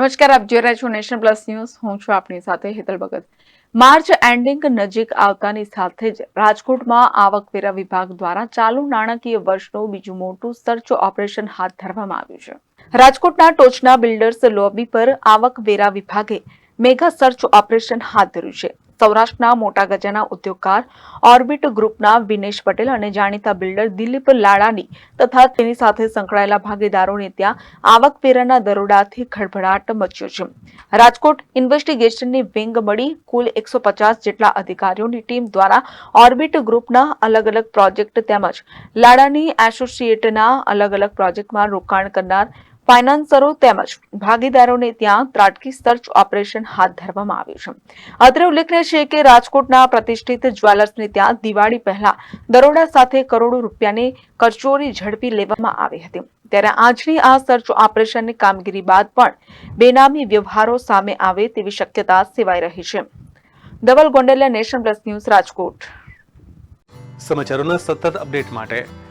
નમસ્કાર, આપ જોઈ રહ્યા છો નેશન પ્લસ ન્યૂઝ. હું છું આપની સાથે હેતલ ભગત. માર્ચ એન્ડિંગ નજીક આવતાની સાથે જ રાજકોટમાં આવકવેરા વિભાગ દ્વારા ચાલુ નાણાકીય વર્ષનું બીજું મોટું સર્ચ ઓપરેશન હાથ ધરવામાં આવ્યું છે. રાજકોટના ટોચના બિલ્ડર્સ લોબી પર આવકવેરા વિભાગે મેગા સર્ચ ઓપરેશન હાથ ધર્યું છે. સૌરાષ્ટ્રના મોટા ગજાના ઉદ્યોગકાર ઓર્બિટ ગ્રુપના વિનેશ પટેલ અને જાણીતા બિલ્ડર દિલીપ લાડાની તથા તેની સાથે સંકળાયેલા ભાગીદારોને ત્યાં આવકવેરાના દરોડાથી ખળભળાટ મચ્યો છે. રાજકોટ ઇન્વેસ્ટિગેશનની વિંગ મળી કુલ એકસો જેટલા અધિકારીઓની ટીમ દ્વારા ઓર્બિટ ગ્રુપના અલગ અલગ પ્રોજેક્ટ તેમજ લાડાની એસોસિએટના અલગ અલગ પ્રોજેક્ટમાં રોકાણ કરનાર ફાઇનાન્સરો તેમજ ભાગીદારોને ત્યાં ત્રાટકી સર્ચ ઓપરેશન હાથ ધરવામાં આવ્યું છે. અત્રે ઉલ્લેખનીય છે કે રાજકોટના પ્રતિષ્ઠિત જ્વેલર્સને ત્યાં દિવાળી પહેલા દરોડા સાથે કરોડો રૂપિયાની કરચોરી ઝડપી લેવામાં આવી હતી. ત્યારે આજની આ સર્ચ ઓપરેશનની કામગીરી બાદ પણ બેનામી વ્યવહારો સામે આવે તેવી શક્યતા સેવાઈ રહી છે. Dhaval Gondaliya Nation Plus News Rajkot. સમાચારોના સતત અપડેટ માટે